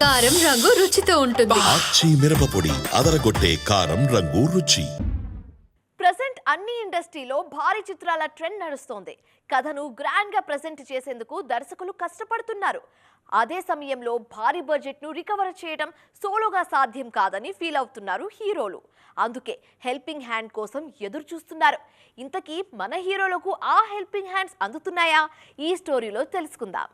కారం రంగు రుచితో ఉంటుంది. ఆచి మిరపపొడి అదరగొట్టే కారం రంగు రుచి. ప్రజెంట్ అన్ని ఇండస్ట్రీలో భారీ చిత్రాల ట్రెండ్ నడుస్తోంది. కథను గ్రాండ్గా ప్రజెంట్ చేసేందుకు దర్శకులు కష్టపడుతున్నారు. అదే సమయంలో భారీ బడ్జెట్ను రికవర్ చేయడం సోలోగా సాధ్యం కాదని ఫీల్ అవుతున్నారు హీరోలు. అందుకే హెల్పింగ్ హ్యాండ్ కోసం ఎదురు చూస్తున్నారు. ఇంతకీ మన హీరోలకు ఆ హెల్పింగ్ హ్యాండ్స్ అందుతున్నాయా? ఈ స్టోరీలో తెలుసుకుందాం.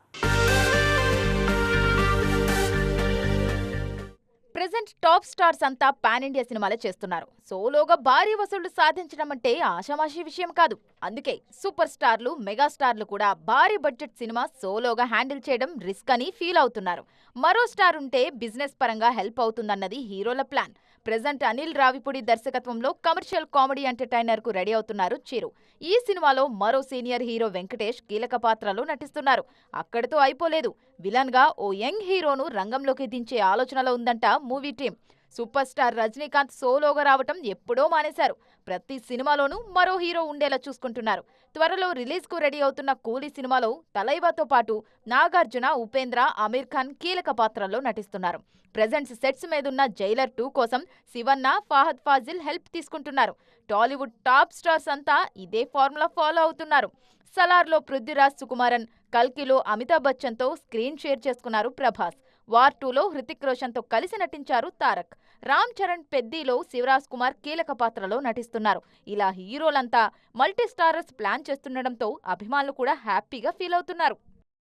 ప్రజెంట్ టాప్ స్టార్స్ అంతా పాన్ ఇండియా సినిమాలే చేస్తున్నారు. సోలోగా భారీ వసూళ్ళు సాధించడం అంటే ఆషామాషీ విషయం కాదు. అందుకే సూపర్ స్టార్లు మెగా స్టార్లు కూడా భారీ బడ్జెట్ సినిమా సోలోగా హ్యాండిల్ చేయడం రిస్క్ అని ఫీల్ అవుతున్నారు. మరో స్టార్ ఉంటే బిజినెస్ పరంగా హెల్ప్ అవుతుందన్నది హీరోల ప్లాన్. ప్రెజెంట్ అనిల్ రావిపూడి దర్శకత్వంలో కమర్షియల్ కామెడీ ఎంటర్టైనర్కు రెడీ అవుతున్నారు చిరు. ఈ సినిమాలో మరో సీనియర్ హీరో వెంకటేష్ కీలక పాత్రలో నటిస్తున్నారు. అక్కడితో అయిపోలేదు. విలన్గా ఓ యంగ్ హీరోను రంగంలోకి దించే ఆలోచనలో ఉందంట movie team. Super star Rajinikanth సోలోగా రావటం ఎప్పుడో మానేశారు. ప్రతి సినిమాలోనూ మరో హీరో ఉండేలా చూసుకుంటున్నారు. త్వరలో రిలీజ్కు రెడీ అవుతున్న కూలీ సినిమాలో తలైవాతో పాటు నాగార్జున ఉపేంద్ర అమీర్ ఖాన్ కీలక పాత్రల్లో నటిస్తున్నారు. ప్రెజెంట్స్ సెట్స్ మీదున్న జైలర్ టూ కోసం శివన్న ఫాహద్ ఫాజిల్ హెల్ప్ తీసుకుంటున్నారు. టాలీవుడ్ టాప్ స్టార్స్ అంతా ఇదే ఫార్ములా ఫాలో అవుతున్నారు. సలార్లో పృథ్వీరాజ్ సుకుమారన్ కల్కిలో అమితాబ్ బచ్చన్తో స్క్రీన్ షేర్ చేసుకున్నారు ప్రభాస్. వార్ టూలో హృతిక్ రోషన్తో కలిసి నటించారు తారక్. రామ్ చరణ్ పెద్దీలో శివరాజ్ కుమార్ కీలక పాత్రలో నటిస్తున్నారు. ఇలా హీరోలంతా మల్టీస్టారర్స్ ప్లాన్ చేస్తుండడంతో అభిమానులు కూడా హ్యాపీగా ఫీల్ అవుతున్నారు.